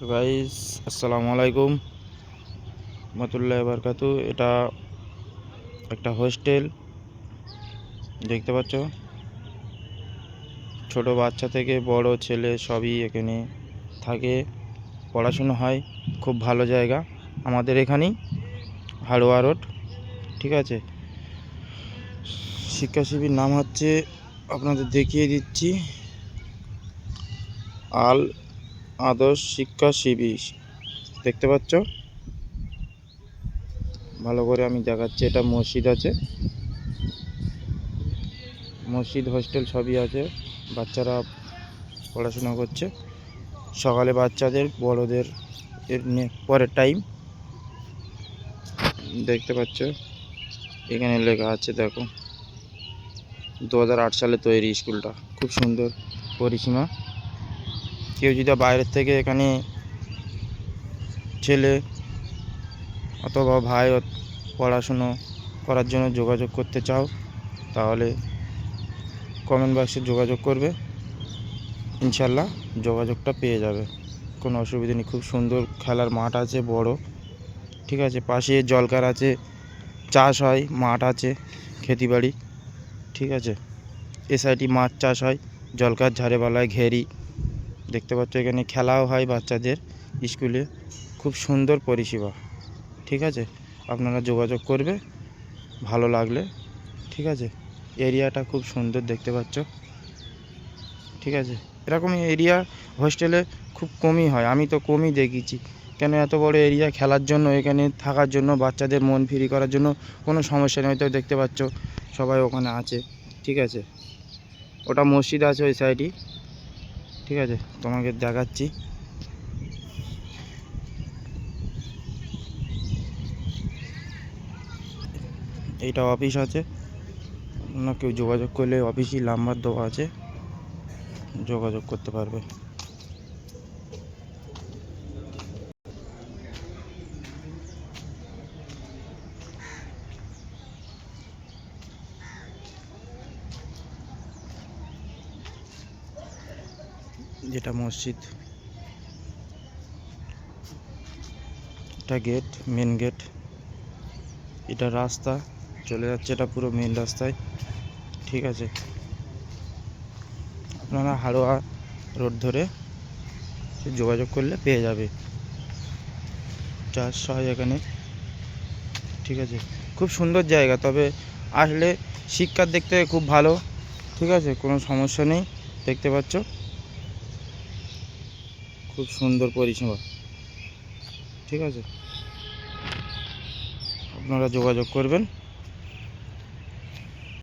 তো গাইস আসসালামু আলাইকুম। রহমতুল্লাহ বারকাতু। এটা একটা হোস্টেল দেখতে পাচ্ছ? ছোট বাচ্চা থেকে বড় ছেলে সবই এখানে থাকে। পড়াশুনো হয়। খুব ভালো জায়গা। আমাদের এখানেই হাড়োয়া রোড। ঠিক আছে? শিক্ষা শিবির নাম হচ্ছে, আপনাদের দেখিয়ে দিচ্ছি, আল আদর্শ শিক্ষা শিবির। দেখতে পাচ্ছ? ভালো করে আমি দেখাচ্ছি, এটা মসজিদ আছে। মসজিদ, হোস্টেল সবই আছে। বাচ্চারা পড়াশোনা করছে। সকালে বাচ্চাদের, বড়দের এর পরের টাইম দেখতে পাচ্ছ? এখানে লেখা আছে, দেখো। দু হাজার আট সালে তৈরি স্কুলটা। খুব সুন্দর পরিসীমা। কেউ যদি বাইরের থেকে এখানে ছেলে অথবা ভাই পড়াশুনো করার জন্য যোগাযোগ করতে চাও, তাহলে কমেন্ট বক্সে যোগাযোগ করবে। ইনশাল্লাহ যোগাযোগটা পেয়ে যাবে। কোনো অসুবিধা নেই। খুব সুন্দর খেলার মাঠ আছে, বড়। ঠিক আছে, পাশে জলকার আছে, চাষ হয়, মাঠ আছে, খেতিবাড়ি। ঠিক আছে এ সাইডে মাছ চাষ হয়, জলকার, ঝাড়েবালায় ঘেরি। দেখতে পাচ্ছ এখানে খেলাও হয় বাচ্চাদের স্কুলে। খুব সুন্দর পরিষেবা, ঠিক আছে? আপনারা যোগাযোগ করবে, ভালো লাগলে, ঠিক আছে? এরিয়াটা খুব সুন্দর দেখতে পাচ্ছ, ঠিক আছে? এরকম এরিয়া হোস্টেলে খুব কমই হয়, আমি তো কমই দেখেছি। কেন এত বড় এরিয়া, খেলার জন্য, এখানে থাকার জন্য, বাচ্চাদের মন ফ্রি করার জন্য কোনো সমস্যা নেই তো দেখতে পাচ্ছ সবাই ওখানে আছে, ঠিক আছে? ওটা মসজিদ আছে ওই সাইডে ঠিক আছে, তোমাকে দেখাচ্ছি। এইটা অফিস আছে। অন্য কেউ যোগাযোগ করলে অফিসই নাম্বার দেওয়া আছে। যোগাযোগ করতে পারবে। যেটা মসজিদ। এটা গেট মেন গেট এটা রাস্তা, চলে যাচ্ছে এটা পুরো মেন রাস্তায়। ঠিক আছে। আপনারা হাড়োয়া রোড ধরে যোগাযোগ করলে পেয়ে যাবে। চাষ হয় এখানে। ঠিক আছে। খুব সুন্দর জায়গা, তবে আসলে শিক্ষার থেকে খুব ভালো। ঠিক আছে, কোনো সমস্যা নেই। দেখতে পাচ্ছ? খুব সুন্দর পরিষেবা। ঠিক আছে? আপনারা যোগাযোগ করবেন।